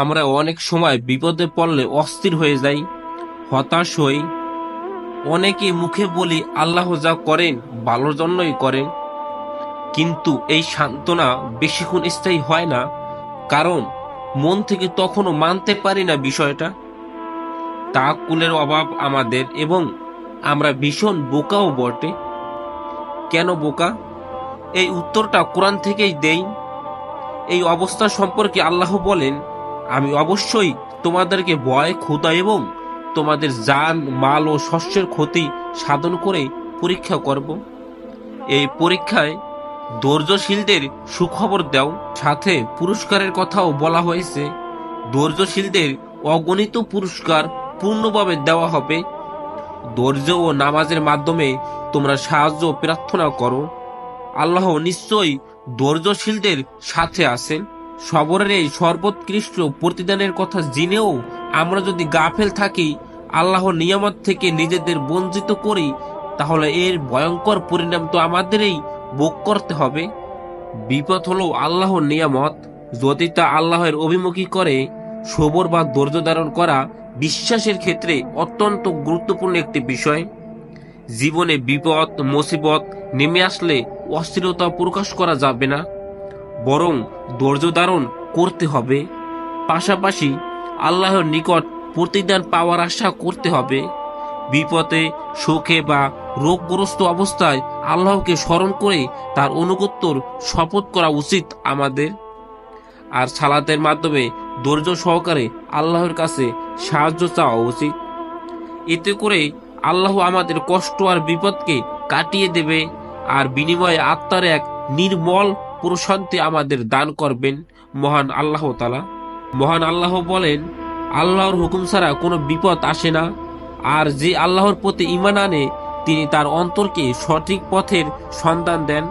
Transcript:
আমরা অনেক সময় বিপদে পড়লে অস্থির হয়ে যাই, হতাশ হই। অনেকে মুখে বলি, আল্লাহ যা করেন, ভালোর জন্যই করেন। কিন্তু এই সান্ত্বনা বেশিক্ষণ স্থায়ী হয় না, কারণ মন থেকে তখনও মানতে পারি না বিষয়টা। তাকুলের অভাব আমাদের এবং আমরা ভীষণ বোকাও বটে। কেন বোকা? এই উত্তরটা কোরআন থেকেই দেই। এই অবস্থা সম্পর্কে আল্লাহ বলেন আমি অবশ্যই তোমাদেরকে ভয়, ক্ষুধা এবং তোমাদের যান মাল ও শস্যের ক্ষতি সাধন করে পরীক্ষা করব। এই পরীক্ষায় ধৈর্যশীলদের সুখবর দাও। সাথে পুরস্কারের কথাও বলা হয়েছে। ধৈর্যশীলদের অগণিত পুরস্কার পূর্ণভাবে দেওয়া হবে। ধৈর্য ও নামাজের মাধ্যমে তোমরা সাহায্য প্রার্থনা করো। আল্লাহ নিশ্চয়ই ধৈর্যশীলদের সাথে আছেন। সবরের এই সর্বোৎকৃষ্ট প্রতিদানের কথা জেনেও আমরা যদি গাফেল থাকি আল্লাহর নিয়ামত থেকে নিজেদের বঞ্চিত করি, তাহলে এর ভয়ঙ্কর পরিণাম তো আমাদেরই ভোগ করতে হবে। বিপদ হলো আল্লাহর নিয়ামত, যদি তা আল্লাহের অভিমুখী করে, সবর বা ধৈর্য ধারণ করা বিশ্বাসের ক্ষেত্রে অত্যন্ত গুরুত্বপূর্ণ একটি বিষয়। জীবনে বিপদ, মুসিবত নেমে আসলে অস্থিরতা প্রকাশ করা যাবে না। বরং ধৈর্য ধারণ করতে হবে। পাশাপাশি আল্লাহর নিকট প্রতিদান পাওয়ার আশা করতে হবে। বিপদে সুখে বা রোগগ্রস্ত অবস্থায় আল্লাহকে স্মরণ করে তার অনুগত্যর শপথ করা উচিত আমাদের। আর সালাতের মাধ্যমে ধৈর্য সহকারে আল্লাহর কাছে সাহায্য চাওয়া উচিত। এতে করে আল্লাহ আমাদের কষ্ট আর বিপদকে কাটিয়ে দেবে। আর বিনিময়ে আত্মার এক নির্মল প্রশান্তি আমাদের দান করবেন মহান আল্লাহ তালা মহান আল্লাহ বলেন, আল্লাহর হুকুম ছাড়া কোনো বিপদ আসে না। আর যে আল্লাহর প্রতি ইমান আনে, তিনি তার অন্তরকে সঠিক পথের সন্ধান দেন।